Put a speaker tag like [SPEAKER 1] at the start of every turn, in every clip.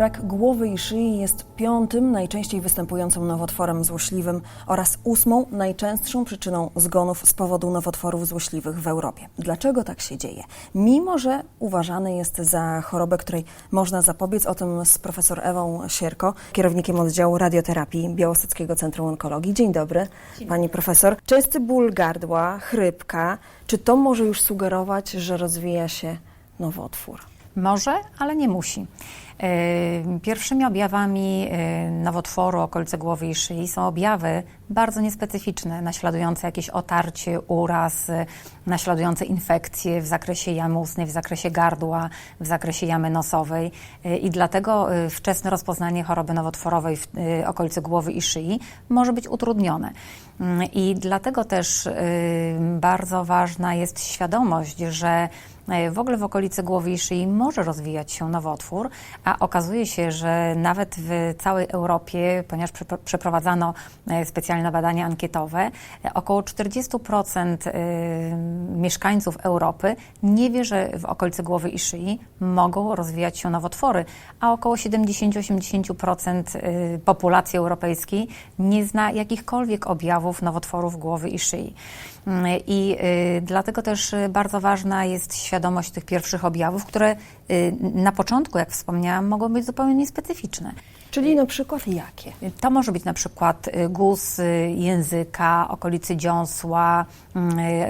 [SPEAKER 1] Rak głowy i szyi jest piątym najczęściej występującym nowotworem złośliwym oraz ósmą najczęstszą przyczyną zgonów z powodu nowotworów złośliwych w Europie. Dlaczego tak się dzieje? Mimo, że uważany jest za chorobę, której można zapobiec, o tym z profesor Ewą Sierko, kierownikiem oddziału radioterapii Białostockiego Centrum Onkologii. Dzień dobry, pani profesor. Częsty ból gardła, chrypka, czy to może już sugerować, że rozwija się nowotwór?
[SPEAKER 2] Może, ale nie musi. Pierwszymi objawami nowotworu okolicy głowy i szyi są objawy bardzo niespecyficzne, naśladujące jakieś otarcie, uraz, naśladujące infekcje w zakresie jamy ustnej, w zakresie gardła, w zakresie jamy nosowej. I dlatego yy, wczesne rozpoznanie choroby nowotworowej w yy, okolicy głowy i szyi może być utrudnione. I dlatego też bardzo ważna jest świadomość, że w ogóle w okolicy głowy i szyi może rozwijać się nowotwór, okazuje się, że nawet w całej Europie, ponieważ przepro- przeprowadzano e, specjalne badania ankietowe, e, około 40% e, mieszkańców Europy nie wie, że w okolicy głowy i szyi mogą rozwijać się nowotwory, a około 70-80% e, populacji europejskiej nie zna jakichkolwiek objawów nowotworów głowy i szyi. Mm, I dlatego też bardzo ważna jest świadomość tych pierwszych objawów, które na początku, jak wspomniałam, mogą być zupełnie niespecyficzne.
[SPEAKER 1] Czyli na przykład jakie?
[SPEAKER 2] To może być na przykład y, guz y, języka, okolicy dziąsła,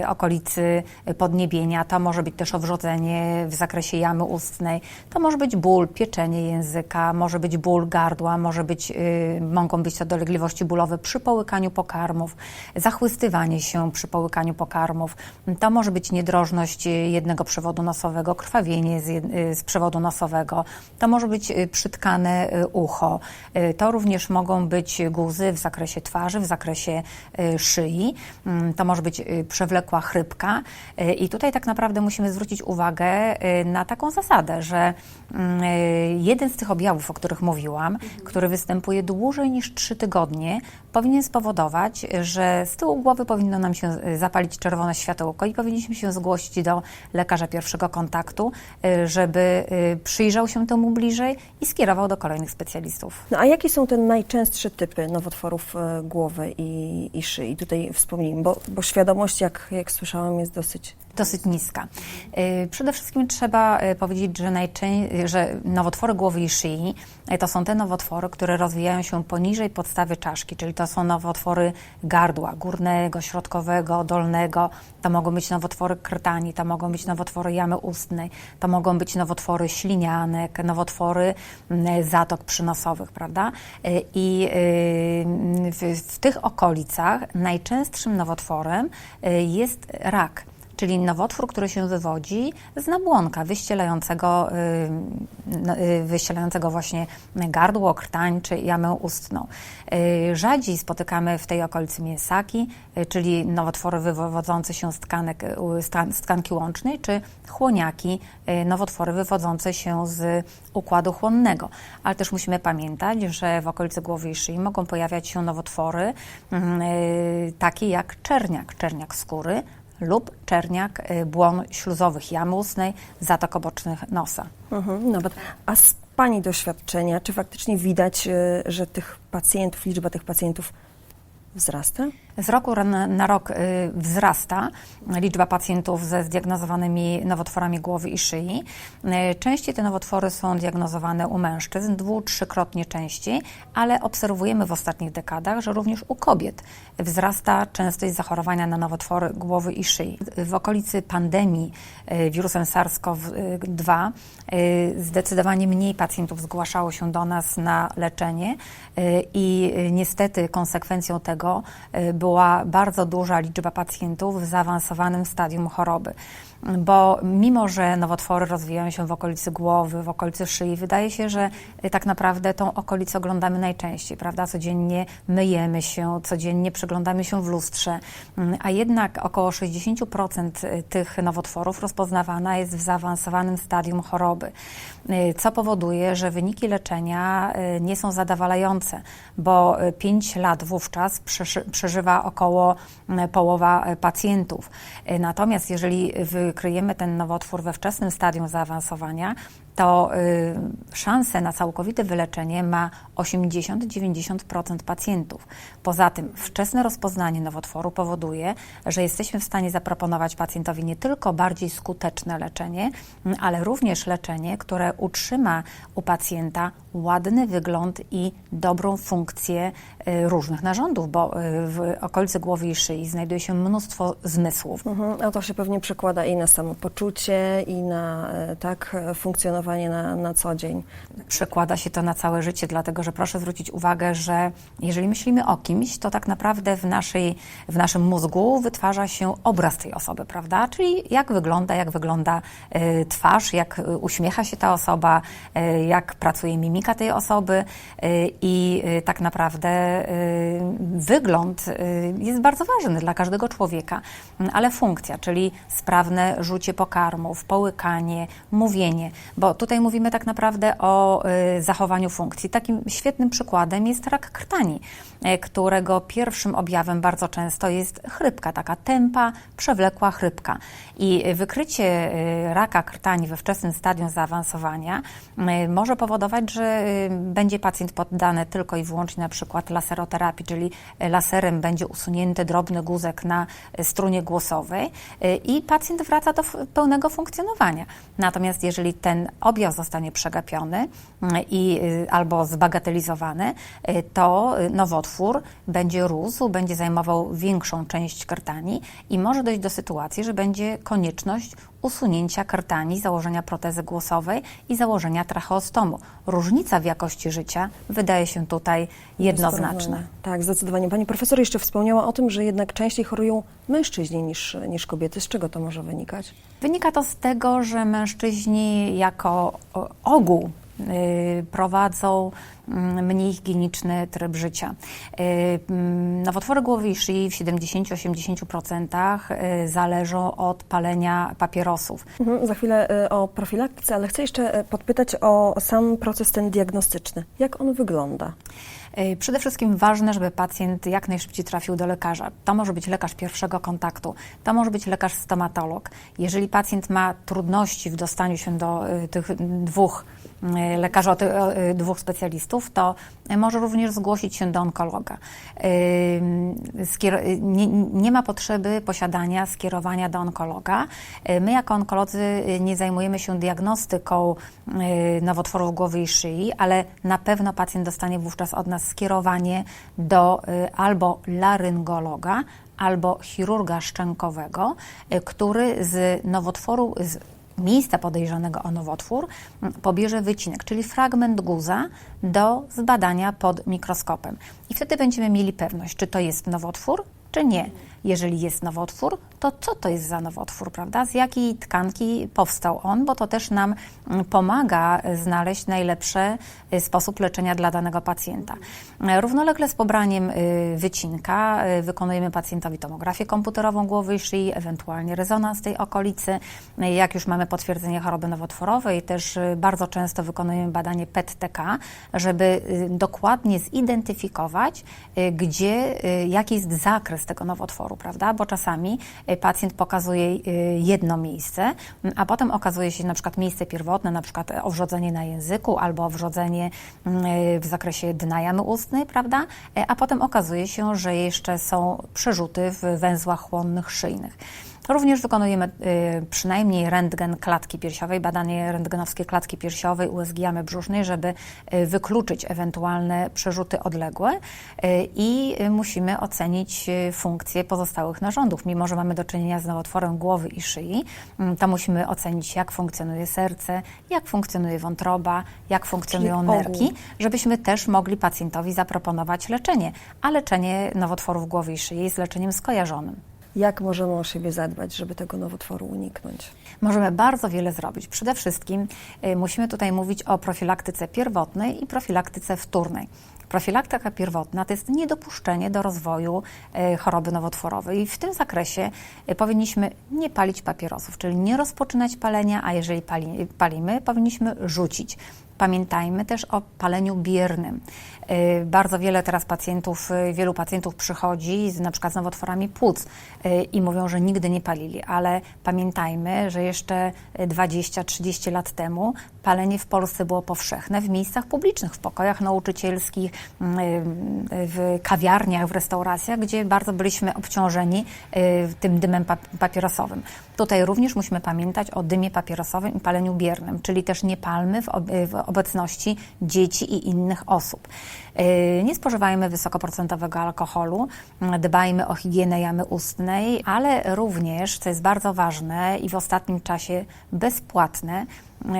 [SPEAKER 2] y, okolicy podniebienia, to może być też owrzodzenie w zakresie jamy ustnej, to może być ból, pieczenie języka, może być ból gardła, może być, mogą być to dolegliwości bólowe przy połykaniu pokarmów, zachłystywanie się przy połykaniu pokarmów, to może być niedrożność jednego przewodu nosowego, krwawienie z, z przewodu nosowego, to może być przytkane ucho, Y, to również mogą być guzy w zakresie twarzy, w zakresie y, szyi. Mm, To może być y, przewlekła chrypka. I tutaj tak naprawdę musimy zwrócić uwagę na taką zasadę, że mm, jeden z tych objawów, o których mówiłam, który występuje dłużej niż 3 tygodnie, powinien spowodować, że z tyłu głowy powinno nam się y, zapalić czerwone światełko i powinniśmy się zgłosić do lekarza pierwszego kontaktu, y, żeby y, przyjrzał się temu bliżej i skierował do kolejnych specjalistów.
[SPEAKER 1] No a jakie są te najczęstsze typy nowotworów głowy i, i szyi? Tutaj wspomnijmy, bo, bo świadomość, jak, jak słyszałam, jest dosyć
[SPEAKER 2] dosyć niska. Y, Przede wszystkim trzeba y, powiedzieć, że, że nowotwory głowy i szyi y, to są te nowotwory, które rozwijają się poniżej podstawy czaszki, czyli to są nowotwory gardła górnego, środkowego, dolnego. To mogą być nowotwory krtani, to mogą być nowotwory jamy ustnej, to mogą być nowotwory ślinianek, nowotwory mm, zatok przynosowych, prawda? I w, w tych okolicach najczęstszym nowotworem jest rak czyli nowotwór, który się wywodzi z nabłonka wyścielającego, y, no, y, wyścielającego właśnie gardło, krtań czy jamę ustną. Y, Rzadziej spotykamy w tej okolicy mięsaki, czyli nowotwory wywodzące się z, tkanek, z tkan- z tkanki łącznej, czy chłoniaki, nowotwory wywodzące się z układu chłonnego. Ale też musimy pamiętać, że w okolicy głowy i szyi mogą pojawiać się nowotwory mm, takie jak czerniak, czerniak skóry, lub czerniak y, błon śluzowych jamy ustnej, zatok obocznych nosa.
[SPEAKER 1] Mhm, nawet. A z Pani doświadczenia, czy faktycznie widać, e, że tych pacjentów, liczba tych pacjentów wzrasta?
[SPEAKER 2] Z roku na, rok y, wzrasta liczba pacjentów ze zdiagnozowanymi nowotworami głowy i szyi. Y, Częściej te nowotwory są diagnozowane u mężczyzn, dwu-, trzykrotnie częściej, ale obserwujemy w ostatnich dekadach, że również u kobiet wzrasta częstość zachorowania na nowotwory głowy i szyi. W okolicy pandemii y, wirusem SARS-CoV-2 y, zdecydowanie mniej pacjentów zgłaszało się do nas na leczenie i niestety konsekwencją tego y, była bardzo duża liczba pacjentów w zaawansowanym stadium choroby. Bo mimo, że nowotwory rozwijają się w okolicy głowy, w okolicy szyi, wydaje się, że y, tak naprawdę tą okolicę oglądamy najczęściej, prawda? Codziennie myjemy się, codziennie przyglądamy się w lustrze, Mm, a jednak około 60% tych nowotworów rozpoznawana jest w zaawansowanym stadium choroby, y, co powoduje, że wyniki leczenia y, nie są zadowalające, bo 5 lat wówczas przeży- przeżywa około mm, połowa y, pacjentów. Y, Natomiast jeżeli wykryjemy ten nowotwór we wczesnym stadium zaawansowania, to y, na całkowite wyleczenie ma 80-90% pacjentów. Poza tym wczesne rozpoznanie nowotworu powoduje, że jesteśmy w stanie zaproponować pacjentowi nie tylko bardziej skuteczne leczenie, ale również leczenie, które utrzyma u pacjenta ładny wygląd i dobrą funkcję y, różnych narządów, bo y, w okolicy głowy i szyi znajduje się mnóstwo zmysłów.
[SPEAKER 1] Mhm. A to się pewnie przekłada i na samopoczucie, i na e, tak e, funkcjonowanie na, na co dzień.
[SPEAKER 2] przekłada się to na całe życie, dlatego że proszę zwrócić uwagę, że jeżeli myślimy o kimś, to tak naprawdę w, naszej, w naszym mózgu wytwarza się obraz tej osoby, prawda? Czyli jak wygląda, jak wygląda e, twarz, jak uśmiecha się ta osoba, jak pracuje mimika tej osoby e, i e, tak naprawdę e, wygląd jest bardzo ważny dla każdego człowieka, m, ale funkcja, czyli sprawne rzucie pokarmów, połykanie, mówienie, bo tutaj mówimy tak naprawdę o y, zachowaniu funkcji. Takim świetnym przykładem jest rak krtani, y, którego pierwszym objawem bardzo często jest chrypka, taka tępa, przewlekła chrypka. I wykrycie y, raka krtani we wczesnym stadium zaawansowania y, może powodować, że y, będzie pacjent poddany tylko i wyłącznie na przykład laseroterapii, czyli y, laserem będzie usunięty drobny guzek na y, strunie głosowej y, i pacjent wraca do pełnego funkcjonowania. Natomiast jeżeli ten objaw zostanie przegapiony mm, i y, albo zbagatelizowany, y, to y, nowotwór będzie rósł, będzie zajmował większą część krtani i może dojść do sytuacji, że będzie konieczność usunięcia krtani, założenia protezy głosowej i założenia tracheostomu. Różnica w jakości życia wydaje się tutaj jednoznaczna.
[SPEAKER 1] Tak, zdecydowanie. Pani profesor jeszcze wspomniała o tym, że jednak częściej chorują mężczyźni niż, niż kobiety. Z czego to może wynikać?
[SPEAKER 2] Wynika to z tego, że mężczyźni jako ogół prowadzą mm, mniej higieniczny tryb życia. Y, mm, Nowotwory głowy i szyi w 70-80% y, zależą od palenia papierosów.
[SPEAKER 1] Mhm, za chwilę o profilaktyce, ale chcę jeszcze podpytać o sam proces ten diagnostyczny. Jak on wygląda?
[SPEAKER 2] Y, Przede wszystkim ważne, żeby pacjent jak najszybciej trafił do lekarza. To może być lekarz pierwszego kontaktu, to może być lekarz stomatolog. Jeżeli pacjent ma trudności w dostaniu się do y, tych dwóch lekarzy, od, y, dwóch specjalistów, to może również zgłosić się do onkologa. Nie, nie ma potrzeby posiadania skierowania do onkologa. My jako onkolodzy nie zajmujemy się diagnostyką nowotworów głowy i szyi, ale na pewno pacjent dostanie wówczas od nas skierowanie do y, albo laryngologa, albo chirurga szczękowego, y, który z nowotworu, z miejsca podejrzanego o nowotwór m, pobierze wycinek, czyli fragment guza do zbadania pod mikroskopem. I wtedy będziemy mieli pewność, czy to jest nowotwór, czy nie. Jeżeli jest nowotwór, to co to jest za nowotwór, prawda? Z jakiej tkanki powstał on, bo to też nam mm, pomaga znaleźć najlepszy y, sposób leczenia dla danego pacjenta. Równolegle z pobraniem y, wycinka y, wykonujemy pacjentowi tomografię komputerową głowy i szyi, ewentualnie rezonans tej okolicy. Jak już mamy potwierdzenie choroby nowotworowej, też bardzo często wykonujemy badanie PET-TK, żeby dokładnie zidentyfikować, gdzie, jaki jest zakres tego nowotworu, prawda? Bo czasami y, pacjent pokazuje y, jedno miejsce, m, a potem okazuje się na przykład miejsce pierwotne, na przykład owrzodzenie na języku albo owrzodzenie mm, y, w zakresie dna jamy ustnej, prawda? E, A potem okazuje się, że jeszcze są przerzuty w węzłach chłonnych szyjnych. Również wykonujemy y, przynajmniej rentgen klatki piersiowej, badanie rentgenowskie klatki piersiowej, USG jamy brzusznej, żeby y, wykluczyć ewentualne przerzuty odległe y, i musimy ocenić funkcje pozostałych narządów. Mimo, że mamy do czynienia z nowotworem głowy i szyi, mm, to musimy ocenić, jak funkcjonuje serce, jak funkcjonuje wątroba, jak funkcjonują nerki, żebyśmy też mogli pacjentowi zaproponować leczenie. A leczenie nowotworów głowy i szyi jest leczeniem skojarzonym.
[SPEAKER 1] Jak możemy o siebie zadbać, żeby tego nowotworu uniknąć?
[SPEAKER 2] Możemy bardzo wiele zrobić. Przede wszystkim y, musimy tutaj mówić o profilaktyce pierwotnej i profilaktyce wtórnej. Profilaktyka pierwotna to jest niedopuszczenie do rozwoju y, choroby nowotworowej i w tym zakresie y, powinniśmy nie palić papierosów, czyli nie rozpoczynać palenia, a jeżeli pali, palimy, powinniśmy rzucić. Pamiętajmy też o paleniu biernym. Y, Bardzo wiele teraz pacjentów, y, wielu pacjentów przychodzi z, na przykład z nowotworami płuc y, i mówią, że nigdy nie palili, ale pamiętajmy, że jeszcze 20-30 lat temu palenie w Polsce było powszechne w miejscach publicznych, w pokojach nauczycielskich, mm, w kawiarniach, w restauracjach, gdzie bardzo byliśmy obciążeni tym dymem pap- papierosowym. Tutaj również musimy pamiętać o dymie papierosowym i paleniu biernym, czyli też nie palmy w, w obecności dzieci i innych osób. Y, Nie spożywajmy wysokoprocentowego alkoholu, dbajmy o higienę jamy ustnej, ale również, co jest bardzo ważne i w ostatnim czasie bezpłatne,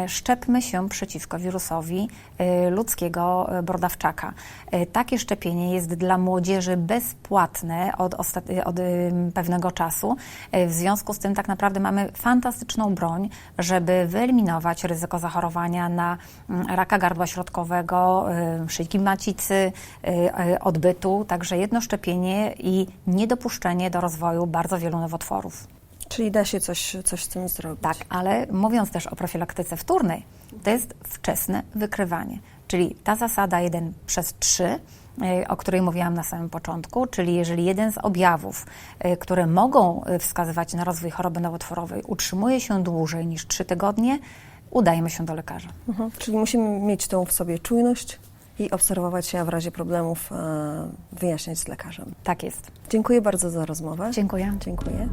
[SPEAKER 2] szczepmy się przeciwko wirusowi y, ludzkiego y, brodawczaka. Takie szczepienie jest dla młodzieży bezpłatne od, od pewnego czasu. W związku z tym tak naprawdę mamy fantastyczną broń, żeby wyeliminować ryzyko zachorowania na mm, raka gardła środkowego, szyjki macicy, odbytu. Także jedno szczepienie i niedopuszczenie do rozwoju bardzo wielu nowotworów.
[SPEAKER 1] Czyli da się coś, coś z tym zrobić.
[SPEAKER 2] Tak, ale mówiąc też o profilaktyce wtórnej, to jest wczesne wykrywanie. Czyli ta zasada 1 przez 3, y, o której mówiłam na samym początku, czyli jeżeli jeden z objawów, y, które mogą y, wskazywać na rozwój choroby nowotworowej, utrzymuje się dłużej niż 3 tygodnie, udajmy się do lekarza.
[SPEAKER 1] Mhm. Czyli musimy mieć tą w sobie czujność i obserwować się, a w razie problemów e, wyjaśniać z lekarzem.
[SPEAKER 2] Tak jest.
[SPEAKER 1] Dziękuję bardzo za rozmowę.
[SPEAKER 2] Dziękuję.
[SPEAKER 1] Dziękuję.